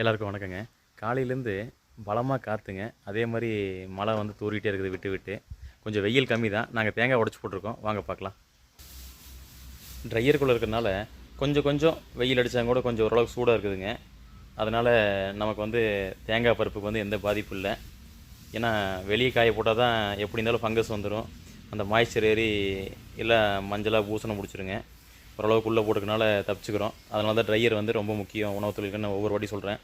எல்லாருக்கும் வணக்கங்க. காலையிலேருந்து பலமாக காற்றுங்க அதே மாதிரி மழை வந்து தூரிகிட்டே இருக்குது விட்டு விட்டு. கொஞ்சம் வெயில் கம்மி தான். நாங்கள் தேங்காய் உடச்சி போட்டிருக்கோம். வாங்க பார்க்கலாம். ட்ரையருக்குள்ளே இருக்கிறனால கொஞ்சம் கொஞ்சம் வெயில் அடித்தாங்க கூட கொஞ்சம் ஓரளவுக்கு சூடாக இருக்குதுங்க. அதனால் நமக்கு வந்து தேங்காய் பருப்புக்கு வந்து எந்த பாதிப்பும் இல்லை. ஏன்னா வெளியே காய போட்டால் தான் எப்படி இருந்தாலும் ஃபங்கஸ் வந்துடும் அந்த மாய்ச்சர் ஏறி எல்லாம் மஞ்சளாக பூசணம் பிடிச்சிருங்க. ஓரளவுக்கு உள்ளே போட்டுக்கனால தப்பிச்சுக்கிறோம். அதனால தான் ட்ரையர் வந்து ரொம்ப முக்கியம். உணவு தொழிலுக்குன்னு நான் ஒவ்வொரு வாட்டி சொல்கிறேன்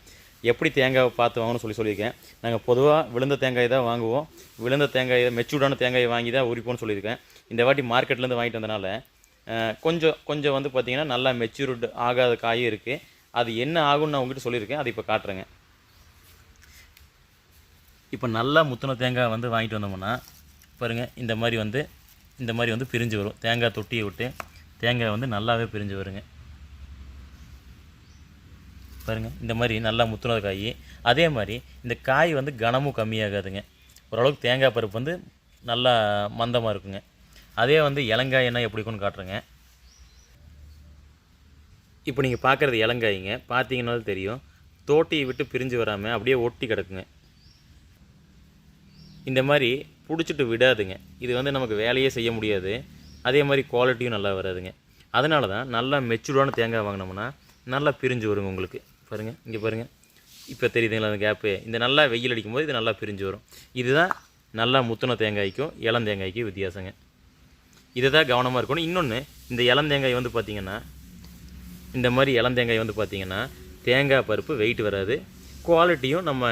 எப்படி தேங்காய் பார்த்து வாங்கணும்னு சொல்லி சொல்லியிருக்கேன். நாங்கள் பொதுவாக விழுந்த தேங்காய் தான் வாங்குவோம். விழுந்த தேங்காய் மெச்சூர்டான தேங்காயை வாங்கி தான் உரிப்போம்னு சொல்லியிருக்கேன். இந்த வாட்டி மார்க்கெட்லேருந்து வாங்கிட்டு வந்தனால கொஞ்சம் கொஞ்சம் வந்து பார்த்திங்கன்னா நல்லா மெச்சூர்டு ஆகாத காயும் இருக்குது அது என்ன ஆகும்னு நான் உங்கள்கிட்ட சொல்லியிருக்கேன். அதை இப்போ காட்டுறேங்க. இப்போ நல்லா முத்தின தேங்காய் வந்து வாங்கிட்டு வந்தோம்னா பாருங்கள் இந்த மாதிரி வந்து இந்த மாதிரி வந்து பிரிஞ்சு வரும். தேங்காய் தொட்டியை விட்டு தேங்காய் வந்து நல்லாவே பிரிஞ்சு வருங்க. பாருங்கள் இந்த மாதிரி நல்லா முத்துனது காய். அதே மாதிரி இந்த காய் வந்து கனமும் கம்மியாகாதுங்க. ஓரளவுக்கு தேங்காய் பருப்பு வந்து நல்லா மந்தமாக இருக்குங்க. அதே வந்து இளங்காய் என்ன எப்படி இருக்குன்னு காட்டுறேங்க. இப்போ நீங்கள் பார்க்குறது இலங்காய்ங்க பார்த்தீங்கன்னாலும் தெரியும். தோட்டியை விட்டு பிரிஞ்சு வராமல் அப்படியே ஒட்டி கிடக்குங்க. இந்த மாதிரி பிடிச்சிட்டு விடாதுங்க. இது வந்து நமக்கு வேலையே செய்ய முடியாது. அதே மாதிரி குவாலிட்டியும் நல்லா வராதுங்க. அதனால தான் நல்லா மெச்சூர்டான தேங்காய் வாங்கினோம்னா நல்லா பிரிஞ்சு வருங்க உங்களுக்கு. பாருங்கள் இங்கே பாருங்கள் இப்போ தெரியுதுங்களா அந்த கேப்பு இந்த நல்லா வெயில் அடிக்கும் போது இது நல்லா பிரிஞ்சு வரும். இதுதான் நல்லா முத்தின தேங்காய்க்கும் இளம் தேங்காய்க்கும் வித்தியாசங்க. இதை தான் கவனமாக இருக்கணும். இன்னொன்று இந்த இளம் தேங்காய் வந்து பார்த்திங்கன்னா இந்த மாதிரி இளம் தேங்காய் வந்து பார்த்திங்கன்னா தேங்காய் பருப்பு வெயிட் வராது. குவாலிட்டியும் நம்ம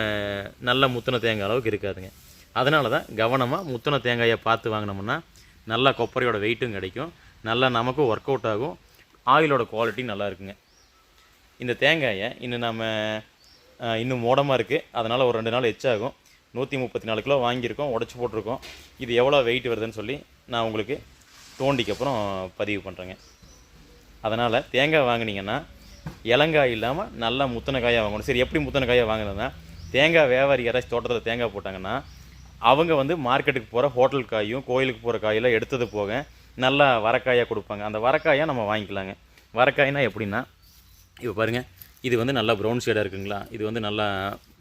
நல்ல முத்தின தேங்காய் அளவுக்கு இருக்காதுங்க. அதனால தான் கவனமாக முத்தின தேங்காயை பார்த்து வாங்கினோம்னா நல்லா கொப்பரையோட வெயிட்டும் கிடைக்கும். நல்லா நமக்கும் ஒர்க் அவுட் ஆகும். ஆயிலோட குவாலிட்டி நல்லா இருக்குங்க. இந்த தேங்காயை இன்னும் நம்ம இன்னும் மோடமாக இருக்குது அதனால் ஒரு ரெண்டு நாள் எச்சாகும். நூற்றி முப்பத்தி நாலு கிலோ வாங்கியிருக்கோம் உடச்சி போட்டிருக்கோம். இது எவ்வளோ வெயிட் வருதுன்னு சொல்லி நான் உங்களுக்கு தோண்டிக்கப்புறம் பதிவு பண்ணுறேங்க அதனால் தேங்காய் வாங்குனீங்கன்னா இலங்காய் இல்லாமல் நல்லா முத்தனை காயாக வாங்கணும். சரி எப்படி முத்தனை காயாக வாங்கினதுன்னா தேங்காய் வியாபாரி யாராச்சும் தோட்டத்தில் தேங்காய் போட்டாங்கன்னா அவங்க வந்து மார்க்கெட்டுக்கு போகிற ஹோட்டல் காயும் கோயிலுக்கு போகிற காயெல்லாம் எடுத்தது போக நல்லா வரக்காயாக கொடுப்பாங்க. அந்த வரக்காயாக நம்ம வாங்கிக்கலாங்க. வரக்காய்னா எப்படின்னா இப்போ பாருங்கள் இது வந்து நல்லா ப்ரௌன் ஷேடாக இருக்குங்களா? இது வந்து நல்லா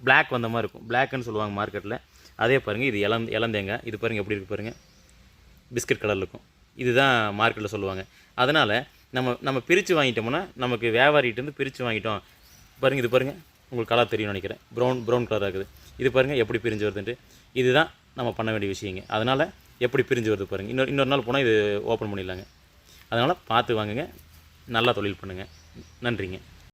பிளாக் வந்த மாதிரி இருக்கும். பிளாக்னு சொல்லுவாங்க மார்க்கெட்டில் அதே பாருங்கள் இது இளந் இளந்தேங்க. இது பாருங்கள் எப்படி இருக்குது பாருங்கள் பிஸ்கட் கலரில் இருக்கும் இதுதான் மார்க்கெட்டில் சொல்லுவாங்க. அதனால் நம்ம நம்ம பிரித்து வாங்கிட்டோம்னா நமக்கு வியாபாரிகிட்டேருந்து பிரித்து வாங்கிட்டோம். பாருங்கள் இது பாருங்கள் உங்களுக்கு கலர் தெரியும்னு நினைக்கிறேன். ப்ரௌன் ப்ரௌன் கலராக இருக்குது. இது பாருங்கள் எப்படி பிரிஞ்சு வருதுன்ட்டு. இதுதான் நம்ம பண்ண வேண்டிய விஷயங்க. அதனால் எப்படி பிரிஞ்சு வருது பாருங்கள் இன்னொரு இன்னொரு நாள் போனால் இது ஓப்பன் பண்ணிடலாங்க. அதனால் பார்த்து வாங்குங்க. நல்லா தொழில் பண்ணுங்கள் நன்றிங்க.